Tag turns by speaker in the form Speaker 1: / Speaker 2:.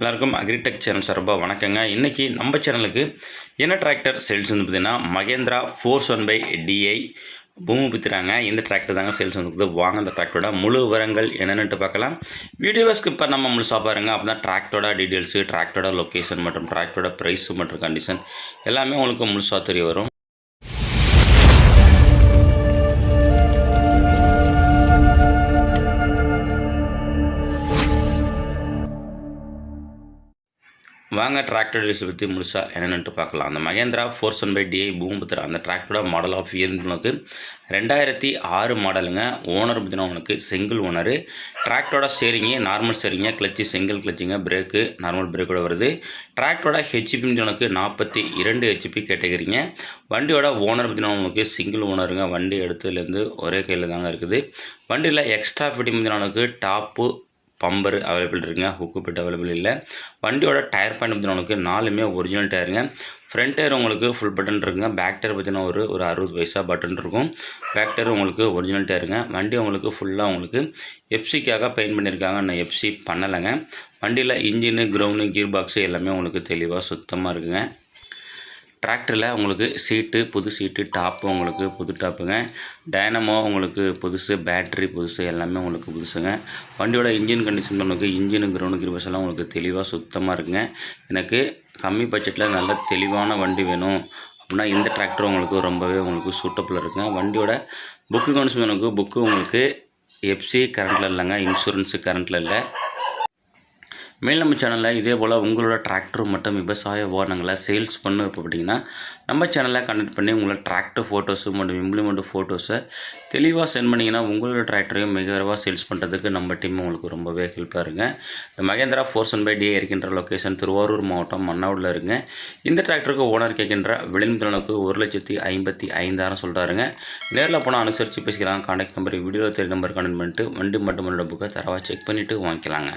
Speaker 1: எல்லாருக்கும் agritech channel சார்பாக வணக்கங்க. இன்றைக்கி நம்ம சேனலுக்கு என்ன டிராக்டர் சேல்ஸ் வந்து பார்த்தீங்கன்னா Mahindra four one five DI பூமி பித்துறாங்க. இந்த டிராக்டர் தாங்க சேல்ஸ் வந்துருக்குது வாங்க அந்த டிராக்டரோட முழு விவரங்கள் என்னென்னு பார்க்கலாம். வீடியோவை ஸ்கிப் பண்ணாமல் முழுசாக பாருங்கள் அப்போ தான் டிராக்டரோட டீட்டெயில்ஸு டிராக்டரோட லொக்கேஷன் மற்றும் டிராக்டரோட ப்ரைஸு மற்றும் கண்டிஷன் எல்லாமே உங்களுக்கு முழுசாக தெரிய வரும். வாங்க டிராக்டர் டீல்ஸ் பற்றி முழுசாக என்னென்னு பார்க்கலாம். அந்த Mahindra four one five DI Bhumiputra அந்த டிராக்டரோட மாடல் ஆஃப் இயர்னுக்கு ரெண்டாயிரத்தி ஆறு மாடலுங்க ஓனர் பார்த்தீங்கன்னா உனக்கு சிங்கிள் ஓனரு டிராக்டரோட ஸ்டேரிங்கு நார்மல் ஸ்டேரிங்க கிளச்சு சிங்கிள் கிளச்சிங்க பிரேக்கு நார்மல் பிரேக்கோட வருது. டிராக்டரோட ஹெச்பி உனக்கு நாற்பத்தி இரண்டு ஹெச்பி கேட்டகரிங்க வண்டியோட ஓனர் பார்த்தீங்கன்னா உங்களுக்கு சிங்கிள் ஓனருங்க வண்டி எடுத்ததுலேருந்து ஒரே கையில் தாங்க இருக்குது. வண்டியில் எக்ஸ்ட்ரா ஃபிட்டிங் பார்த்தீங்கன்னா உனக்கு டாப்பு பம்பர் அவைலபிள் இருக்குங்க. ஹுக்கு பிட் அவைலபிள் இல்லை. வண்டியோட டயர் பாயிண்ட் பார்த்தீங்கன்னா உங்களுக்கு நாலுமே ஒரிஜினல் டயருங்க ஃப்ரண்ட் டயர் உங்களுக்கு ஃபுல் பட்டன் இருக்குங்க. பேக் டயர் பார்த்தீங்கன்னா ஒரு ஒரு அறுபது பைசா பட்டன் இருக்கும். பேக் டயர் உங்களுக்கு ஒரிஜினல் டயருங்க வண்டி உங்களுக்கு ஃபுல்லாக உங்களுக்கு எஃப்சிக்காக பெயிண்ட் பண்ணியிருக்காங்க நான் எஃப்சி பண்ணலைங்க. வண்டியில் இன்ஜினு க்ரௌண்டு கீர் பாக்ஸு எல்லாமே உங்களுக்கு தெளிவாக சுத்தமாக இருக்குங்க. டிராக்டரில் உங்களுக்கு சீட்டு புது சீட்டு டாப்பு உங்களுக்கு புது டாப்புங்க டைனமோ உங்களுக்கு புதுசு பேட்ரி புதுசு எல்லாமே உங்களுக்கு புதுசுங்க. வண்டியோட இன்ஜின் கண்டிஷன் உங்களுக்கு இன்ஜினு கிரௌண்ட் கிருபஸ் எல்லாம் உங்களுக்கு தெளிவாக சுத்தமாக இருக்குங்க. எனக்கு கம்மி பட்ஜெட்டில் நல்ல தெளிவான வண்டி வேணும். அப்படின்னா இந்த டிராக்டர் உங்களுக்கு ரொம்பவே உங்களுக்கு சூட்டபுளாக இருக்குங்க. வண்டியோட புக்கு கண்டிஷன் புக்கு உங்களுக்கு எஃப்சி கரண்ட்டில் இல்லைங்க. இன்சூரன்ஸு கரண்ட்டில் இல்லை. மேல் நம்ம சேனலில் இதே போல் உங்களோட டிராக்டர் மற்றும் விவசாய உபகரணங்களை சேல்ஸ் பண்ண பார்த்தீங்கன்னா நம்ம சேனலை கனெக்ட் பண்ணி உங்களோட டிராக்டர் ஃபோட்டோஸு மற்றும் இம்ப்ளிமெண்ட் ஃபோட்டோஸை தெளிவாக சென்ட் பண்ணிங்கன்னா உங்களோட டிராக்டரையும் மிக விரைவாக சேல்ஸ் பண்ணுறதுக்கு நம்ம டீம் உங்களுக்கு ரொம்பவே ஹெல்ப்பாக இருங்க இந்த மகேந்திரா ஃபோர்ஸ் பை டிஏ இருக்கின்ற லொக்கேஷன் திருவாரூர் மாவட்டம் மன்னாவூரில் இருங்க இந்த டிராக்டருக்கு ஓனர் கேட்கின்ற விளிம்புக்கு ஒரு லட்சத்தி ஐம்பத்தி ஐந்தாயிரம் சொல்கிறாருங்க நேரில் போனால் அனுசரித்து பேசிக்கிறாங்க கான்டாக்ட் நம்பர் வீடியோ தெரிய நம்பர் கனெக்ட் பண்ணிட்டு வண்டி மட்டும் புக்கை தரவாக செக் பண்ணிவிட்டு வாங்கிக்கலாங்க.